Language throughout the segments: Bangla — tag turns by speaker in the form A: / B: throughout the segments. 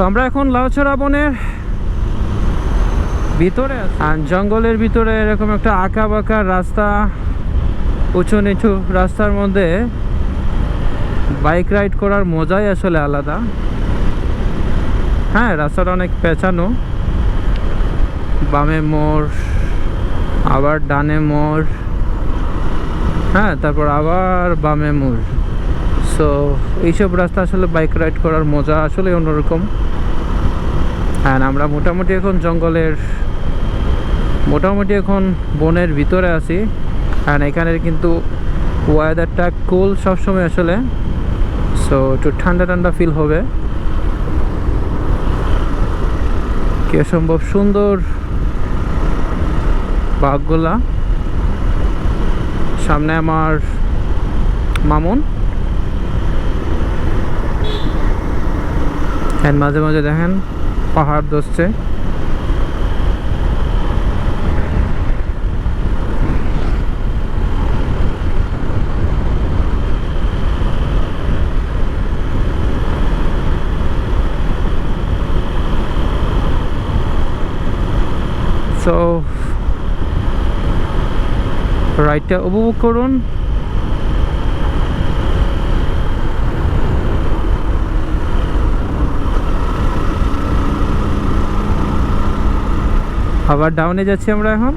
A: আমরা এখন লাউছড়া বনের ভিতরে আর জঙ্গলের ভিতরে এরকম একটা আঁকা বাঁকা রাস্তা, উঁচু নিচু রাস্তার মধ্যে বাইক রাইড করার মজাই আসলে আলাদা। হ্যাঁ রাস্তাটা অনেক পেঁচানো। বামে মোড়, আবার ডানে মোড় হ্যাঁ তারপর আবার বামে মোড়। সো এইসব রাস্তা আসলে বাইক রাইড করার মজা আসলে অন্যরকম। অ্যান্ড আমরা মোটামুটি এখন জঙ্গলের, মোটামুটি এখন বনের ভিতরে আছি। অ্যান্ড এখানের কিন্তু ওয়েদারটা কুল সবসময় আসলে। সো একটু ঠান্ডা ঠান্ডা ফিল হবে। কি সম্ভব সুন্দর বাঘগুলা। সামনে আমার মামুন। এর মাঝে মাঝে দেখেন পাহাড় দোষছে সো রাইডটা উপভোগ করুন। আবার ডাউনে যাচ্ছি আমরা এখন।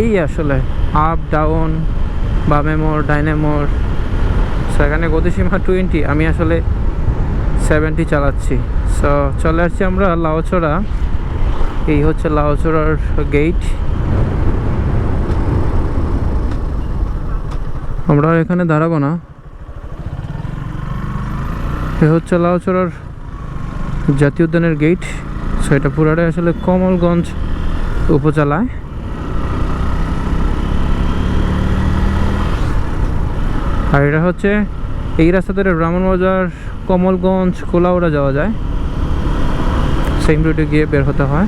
A: এই আসলে আপ ডাউন বামে মোড় ডাইনে মোড়। সেখানে গতিসীমা টোয়েন্টি আমি আসলে সেভেন্টি চালাচ্ছি। সো চলে আসছি আমরা লাউচড়া এই হচ্ছে লাউচড়ার গেট আমরা এখানে দাঁড়াবো না। এ হচ্ছে লাউচড়ার জাতীয় উদ্যানের গেট সো এটা পুরাটাই আসলে কমলগঞ্জ উপজেলায়। আর এটা হচ্ছে এই রাস্তা ধরে ব্রাহ্মণবাজার কমলগঞ্জ, কোলাউড়া যাওয়া যায়। সেম রুটে গিয়ে বের হতে হয়।